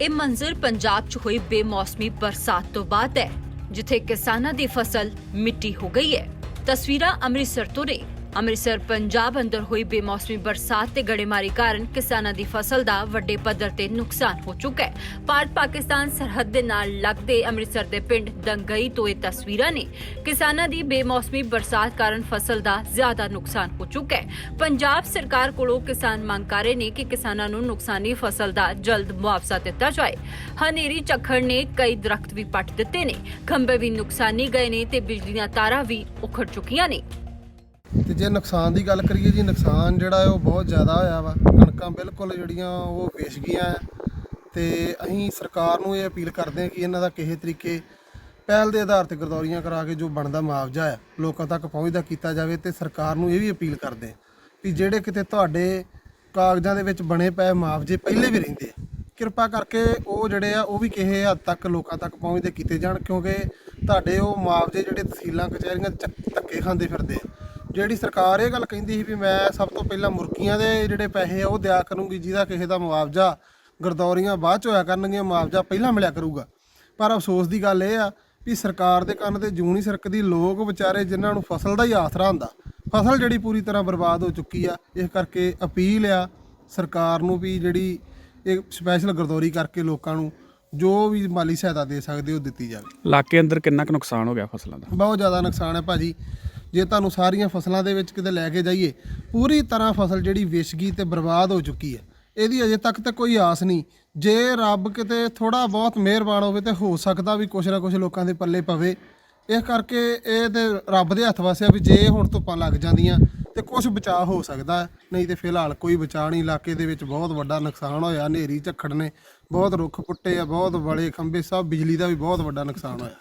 ਇਹ ਮੰਜ਼ਰ ਪੰਜਾਬ 'ਚ ਹੋਈ ਬੇਮੌਸਮੀ ਬਰਸਾਤ ਤੋਂ ਬਾਅਦ ਹੈ, ਜਿੱਥੇ ਕਿਸਾਨਾਂ ਦੀ ਫਸਲ ਮਿੱਟੀ ਹੋ ਗਈ ਹੈ। ਤਸਵੀਰਾਂ ਅੰਮ੍ਰਿਤਸਰ ਤੋਂ ਨੇ। ਅੰਮ੍ਰਿਤਸਰ, ਪੰਜਾਬ ਅੰਦਰ ਹੋਈ ਬੇਮੌਸਮੀ ਬਰਸਾਤ ਤੇ ਗੜੇਮਾਰੀ ਕਾਰਨ ਕਿਸਾਨਾਂ ਦੀ ਫਸਲ ਦਾ ਵੱਡੇ ਪੱਧਰ ਤੇ ਨੁਕਸਾਨ ਹੋ ਚੁੱਕਾ ਹੈ। ਭਾਰਤ ਪਾਕਿਸਤਾਨ ਸਰਹੱਦ ਦੇ ਨਾਲ ਲੱਗਦੇ ਅੰਮ੍ਰਿਤਸਰ ਦੇ ਪਿੰਡ ਦੰਗਈ ਤੋਂ ਇਹ ਤਸਵੀਰਾਂ ਨੇ। ਕਿਸਾਨਾਂ ਦੀ ਬੇਮੌਸਮੀ ਬਰਸਾਤ ਕਾਰਨ ਫਸਲ ਦਾ ਜ਼ਿਆਦਾ ਨੁਕਸਾਨ ਹੋ ਚੁੱਕਾ ਹੈ। ਪੰਜਾਬ ਸਰਕਾਰ ਕੋਲੋਂ ਕਿਸਾਨ ਮੰਗ ਕਰ ਰਹੇ ਨੇ ਕਿ ਕਿਸਾਨਾਂ ਨੂੰ ਨੁਕਸਾਨੀ ਫਸਲ ਦਾ ਜਲਦ ਮੁਆਵਜ਼ਾ ਦਿੱਤਾ ਜਾਏ। ਹਨੇਰੀ ਝੱਖੜ ਨੇ ਕਈ ਦਰਖਤ ਵੀ ਪੱਟ ਦਿੱਤੇ ਨੇ। ਖੰਭੇ ਵੀ ਨੁਕਸਾਨੀ ਗਏ ਨੇ ਤੇ ਬਿਜਲੀ ਦੀਆਂ ਤਾਰਾਂ ਵੀ ਉਖੜ ਚੁੱਕੀਆਂ ਨੇ। ਤੇ ਜੇ ਨੁਕਸਾਨ ਦੀ ਗੱਲ ਕਰੀਏ ਜੀ, ਨੁਕਸਾਨ ਜਿਹੜਾ ਉਹ ਬਹੁਤ ਜ਼ਿਆਦਾ ਹੋਇਆ ਵਾ। ਕਣਕਾਂ ਬਿਲਕੁਲ ਜਿਹੜੀਆਂ ਉਹ ਵੇਚ ਗਈਆਂ ਹੈ ਤੇ ਅਸੀਂ ਸਰਕਾਰ ਨੂੰ ਇਹ ਅਪੀਲ ਕਰਦੇ ਹਾਂ ਕਿ ਇਹਨਾਂ ਦਾ ਕਿਸੇ ਤਰੀਕੇ ਪਹਿਲ ਦੇ ਆਧਾਰ ਤੇ ਗਰਦੌਰੀਆਂ ਕਰਾ ਕੇ ਜੋ ਬਣਦਾ ਮੁਆਵਜ਼ਾ ਹੈ, ਲੋਕਾਂ ਤੱਕ ਪਹੁੰਚਦਾ ਕੀਤਾ ਜਾਵੇ ਤੇ ਸਰਕਾਰ ਨੂੰ ਇਹ ਵੀ ਅਪੀਲ ਕਰਦੇ ਹਾਂ ਵੀ ਜਿਹੜੇ ਕਿਤੇ ਤੁਹਾਡੇ ਕਾਗਜ਼ਾਂ ਦੇ ਵਿੱਚ ਬਣੇ ਪਏ ਮੁਆਵਜ਼ੇ ਪਹਿਲੇ ਵੀ ਰਹਿੰਦੇ ਆ, ਕਿਰਪਾ ਕਰਕੇ ਉਹ ਜਿਹੜੇ ਆ, ਉਹ ਵੀ ਕਿਸੇ ਹੱਦ ਤੱਕ ਲੋਕਾਂ ਤੱਕ ਪਹੁੰਚਦੇ ਕੀਤੇ ਜਾਣ, ਕਿਉਂਕਿ ਤੁਹਾਡੇ ਉਹ ਮੁਆਵਜ਼ੇ ਜਿਹੜੇ ਤਹਿਸੀਲਾਂ, ਕਚਹਿਰੀਆਂ 'ਚ ਧੱਕੇ ਖਾਂਦੇ ਫਿਰਦੇ ਆ। ਜਿਹੜੀ ਸਰਕਾਰ ਇਹ ਗੱਲ ਕਹਿੰਦੀ ਸੀ ਵੀ ਮੈਂ ਸਭ ਤੋਂ ਪਹਿਲਾਂ ਮੁਰਗੀਆਂ ਦੇ ਜਿਹੜੇ ਪੈਸੇ ਆ ਉਹ ਦਿਆ ਕਰੂੰਗੀ ਜਿਹਦਾ ਕਿਸੇ ਦਾ ਮੁਆਵਜ਼ਾ ਗਰਦੌਰੀਆਂ ਬਾਅਦ ਚ ਹੋਇਆ ਕਰਨਗੀਆਂ ਮੁਆਵਜ਼ਾ ਪਹਿਲਾਂ ਮਿਲਿਆ ਕਰੂਗਾ। ਪਰ ਅਫਸੋਸ ਦੀ ਗੱਲ ਇਹ ਆ ਵੀ ਸਰਕਾਰ ਦੇ ਕੰਨ ਤੇ ਜੂੰ ਨਹੀਂ ਸਰਕਦੀ ਲੋਕ ਵਿਚਾਰੇ ਜਿਨ੍ਹਾਂ ਨੂੰ ਫਸਲ ਦਾ ਹੀ ਆਸਰਾ ਹੁੰਦਾ ਫਸਲ ਜਿਹੜੀ ਪੂਰੀ ਤਰ੍ਹਾਂ ਬਰਬਾਦ ਹੋ ਚੁੱਕੀ ਆ ਇਸ ਕਰਕੇ ਅਪੀਲ ਆ ਸਰਕਾਰ ਨੂੰ ਵੀ ਜਿਹੜੀ ਇਹ ਸਪੈਸ਼ਲ ਗਰਦੌਰੀ ਕਰਕੇ ਲੋਕਾਂ ਨੂੰ ਜੋ ਵੀ ਮਾਲੀ ਸਹਾਇਤਾ ਦੇ ਸਕਦੇ ਉਹ ਦਿੱਤੀ ਜਾਵੇ। ਇਲਾਕੇ ਅੰਦਰ ਕਿੰਨਾ ਕੁ ਨੁਕਸਾਨ ਹੋ ਗਿਆ ਫਸਲਾਂ ਦਾ? ਬਹੁਤ ਜ਼ਿਆਦਾ ਨੁਕਸਾਨ ਹੈ ਭਾਜੀ। ਜੇ ਤੁਹਾਨੂੰ ਸਾਰੀਆਂ ਫਸਲਾਂ ਦੇ ਵਿੱਚ ਕਿਤੇ ਲੈ ਕੇ ਜਾਈਏ, ਪੂਰੀ ਤਰ੍ਹਾਂ ਫਸਲ ਜਿਹੜੀ ਵਿਸ਼ਗੀ ਗਈ ਤੇ ਬਰਬਾਦ ਹੋ ਚੁੱਕੀ ਹੈ। ਇਹਦੀ ਅਜੇ ਤੱਕ ਤਾਂ ਕੋਈ ਆਸ ਨਹੀਂ। ਜੇ ਰੱਬ ਕਿਤੇ ਥੋੜਾ ਬਹੁਤ ਮਿਹਰਬਾਨ ਹੋਵੇ ਤੇ ਹੋ ਸਕਦਾ ਵੀ ਕੁਛ ਨਾ ਕੁਛ ਲੋਕਾਂ ਦੇ ਪੱਲੇ ਪਵੇ। ਇਸ ਕਰਕੇ ਇਹ ਤੇ ਰੱਬ ਦੇ ਹੱਥ ਵਾਸਿਆ ਵੀ ਜੇ ਹੁਣ ਧੁੱਪਾਂ ਲੱਗ ਜਾਂਦੀਆਂ ਤੇ ਕੁਝ ਬਚਾਅ ਹੋ ਸਕਦਾ ਨਹੀਂ ਤੇ ਫਿਲਹਾਲ ਕੋਈ ਬਚਾਅ ਨਹੀਂ। ਇਲਾਕੇ ਦੇ ਵਿੱਚ ਬਹੁਤ ਵੱਡਾ ਨੁਕਸਾਨ ਹੋਇਆ। ਹਨੇਰੀ, ਝੱਖੜ ਨੇ ਬਹੁਤ ਰੁੱਖ ਪੁੱਟੇ ਆ, ਬਹੁਤ ਬੜੇ ਖੰਭੇ, ਸਭ ਬਿਜਲੀ ਦਾ ਵੀ ਬਹੁਤ ਵੱਡਾ ਨੁਕਸਾਨ ਹੋਇਆ।